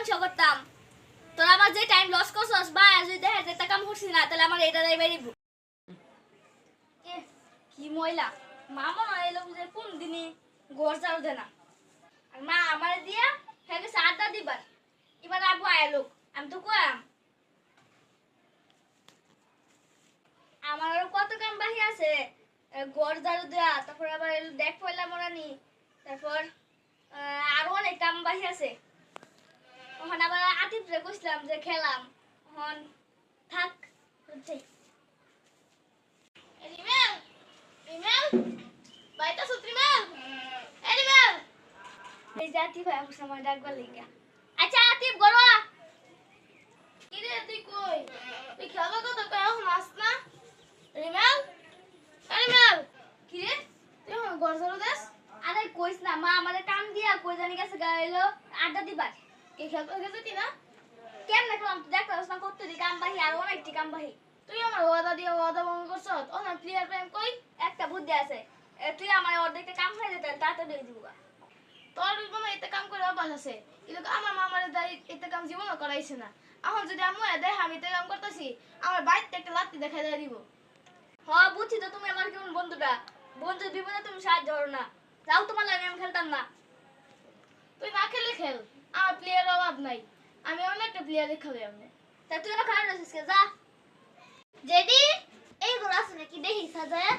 মীমাংসা করতাম। তোরা আমার যে টাইম লস করছস বা যদি দেখে যে টাকা করছি না, তাহলে আমার এটা বেরিব কি ময়লা। মা মনে হয় এলো যে কোন দিনই ঘর ঝাড়ু দে না। আর মা আমার দিয়া গেছে আড্ডা দিবার। এবার আবু আয় লোক, আমি তো কয়াম আমার আরও কত কাম বাহি আছে। ঘর ঝাড়ু দেওয়া তারপর আবার দেখ পয়লা মরানি, তারপর আরও অনেক কাম বাহি আছে। ওখানে আবার আতিফ রে যে খেলাম। এখন থাক যাই রিমেল রিমেল সুত্রিমেল এই আতিফ আমার সময় ডাকবার লিগা। আচ্ছা তুই কই? তুই খেলবা কত কই এখন আস না? রিমেল রিমেল। কি রে তুই এখন ঝাড়ু দেস? আরে কইস না, মা আমারে কাম দিয়া কই জানি গেছে গাইলো আড্ডা দিবার। তুই আমার ওয়াদা দিব তোর করাইছে না। এখন যদি আমি দেখ আমি এতে কাম করতেছি, আমার বাইরতে একটা লাত্তি দেখা দিয়ে দিব। হ, বুঝছি তো তুমি আমার কেমন বন্ধুটা। বন্ধু বিপদে তুমি সাহায্য করো না। যাও তোমার লাগে, আমি খেলতাম না। তুই না খেলে খেল। নাই আমি অনেকটা প্লেয়ার খেলে আমি তা তুই না খারাপ আছিস কে যা। জেডি এই গুলো আছে নাকি, দেখি সাজায়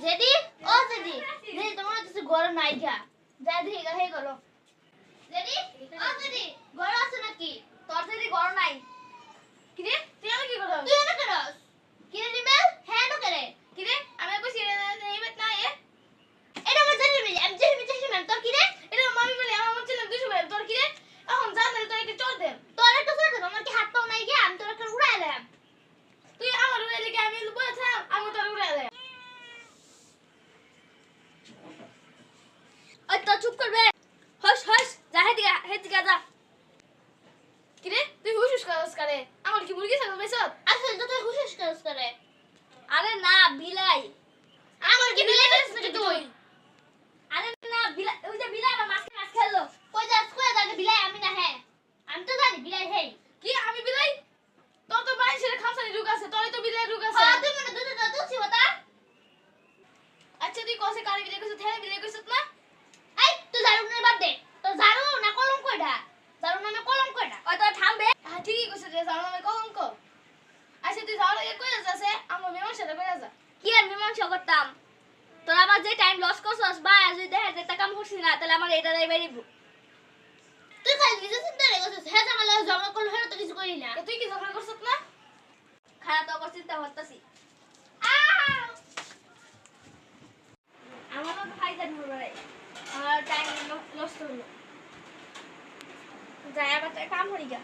জেডি ও জেডি জেডি তোমার কিছু গরম নাই গা। যা, দেখি, গা, হে, গরম। জেডি ও জেডি গরম আছে নাকি? তোর জেডি গরম নাই কি রে তুই আমি কি করো তুই এনে করস কি রে রিমেল হ্যাঁ নো করে কি রে আমি কইছি এই বেত না এ এটা আমার জেডি মিলি আমি জেডি মিলি চাইছি ম্যাম তোর কি রে এটা মামি বলে আমার মন ছিল দুশো ভাই তোর কি রে এখন জান না তোর একটা চল দেম তোর একটা ছোট আমার কি হাত পাও নাই গিয়া আমি তোর একটা উড়াইলাম তুই আমার উড়ে লেগে আমি বলেছিলাম আমি তোর উড়ে দেয় ওই তো চুপ করবে হস হস যা হেদিকে যা কি রে তুই হুশ হুশ করস করে? আমার কি মুরগি ছাগল বেসত আসলে তো তুই হুশিস করস করে। আরে না বিলাই। আমার কি বিলাই বেসত নাকি তুই? আরে না বিলাই ওই যে বিলাই আমার মাছকে মাছ খেললো কই যাস কই যাস? বিলাই আমি না হ্যাঁ আমি তো জানি বিলাই হেই। কি আমি বিলাই? তোর তো ছেড়ে খামসানি রোগ আছে তোরই তো বিলাই রোগ আছে। হ্যাঁ তুই মানে দুটো দুটো তুলছি হতা আচ্ছা তুই কসে কারি বিলাই কইছ থেরে বিলাই কইছ না এই তুই জারু না বাদ দে তো জারু না কলম কইডা জারু না কলম কইডা ওই তো থামবে হ্যাঁ ঠিকই কইছ রে জানো আমি কলঙ্ক আচ্ছা তুই যাওয়ার আগে কই যাচ্ছে আমার মেমন সাথে কই যা কি আর মীমাংসা করতাম। তোর আমার যে টাইম লস করছস বা যদি দেখে যে টাকা করছি না তাহলে আমার এটা যাই বেরিব তুই খালি নিজে চিন্তা রে করছিস হ্যাঁ জামালে জমা করলে হলো তো কিছু করি না। তুই কি ঝগড়া করছ না? খারাপ তো অবস্থা চিন্তা করতেছি। আমার তো খাই যাবি বলে আমার টাইম নষ্ট হলো। যাই আবার কাম করি গা।